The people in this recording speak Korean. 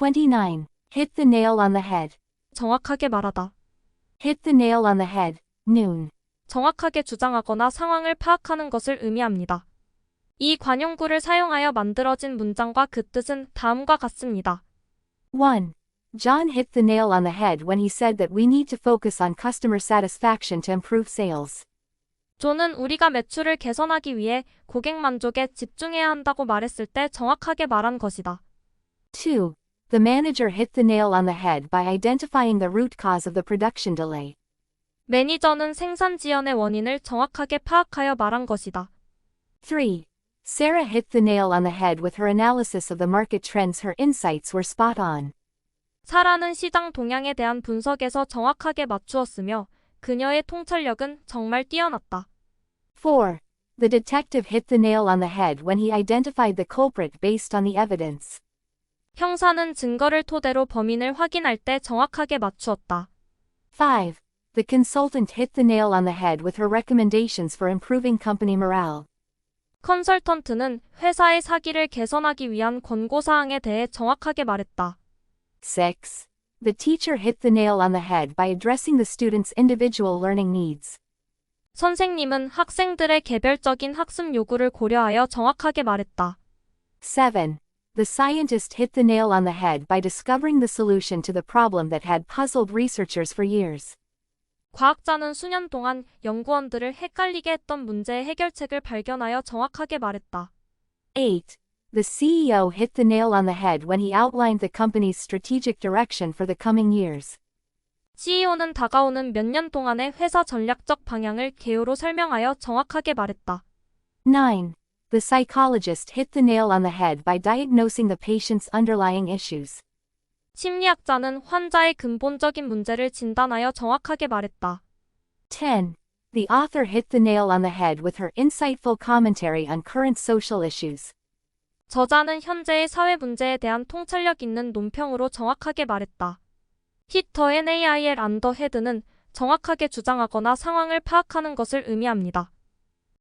29. Hit the nail on the head. 정확하게 말하다. Hit the nail on the head. Noon. 정확하게 주장하거나 상황을 파악하는 것을 의미합니다. 이 관용구를 사용하여 만들어진 문장과 그 뜻은 다음과 같습니다. 1. John hit the nail on the head when he said that we need to focus on customer satisfaction to improve sales. 존은 우리가 매출을 개선하기 위해 고객 만족에 집중해야 한다고 말했을 때 정확하게 말한 것이다. 2. The manager hit the nail on the head by identifying the root cause of the production delay. 매니저는 생산 지연의 원인을 정확하게 파악하여 말한 것이다. 3. Sarah hit the nail on the head with her analysis of the market trends. Her insights were spot on. 사라는 시장 동향에 대한 분석에서 정확하게 맞추었으며 그녀의 통찰력은 정말 뛰어났다. 4. The detective hit the nail on the head when he identified the culprit based on the evidence. 형사는 증거를 토대로 범인을 확인할 때 정확하게 맞추었다. 5. The consultant hit the nail on the head with her recommendations for improving company morale. 컨설턴트는 회사의 사기를 개선하기 위한 권고사항에 대해 정확하게 말했다. 6. The teacher hit the nail on the head by addressing the student's individual learning needs. 선생님은 학생들의 개별적인 학습 요구를 고려하여 정확하게 말했다. 7. The scientist hit the nail on the head by discovering the solution to the problem that had puzzled researchers for years. 과학자는 수년 동안 연구원들을 헷갈리게 했던 문제의 해결책을 발견하여 정확하게 말했다. 8. The CEO hit the nail on the head when he outlined the company's strategic direction for the coming years. CEO는 다가오는 몇 년 동안의 회사 전략적 방향을 개요로 설명하여 정확하게 말했다. 9. The psychologist hit the nail on the head by diagnosing the patient's underlying issues. 심리학자는 환자의 근본적인 문제를 진단하여 정확하게 말했다. 10. The author hit the nail on the head with her insightful commentary on current social issues. 저자는 현재의 사회 문제에 대한 통찰력 있는 논평으로 정확하게 말했다. 히터 NAIL 안더 헤드는 정확하게 주장하거나 상황을 파악하는 것을 의미합니다.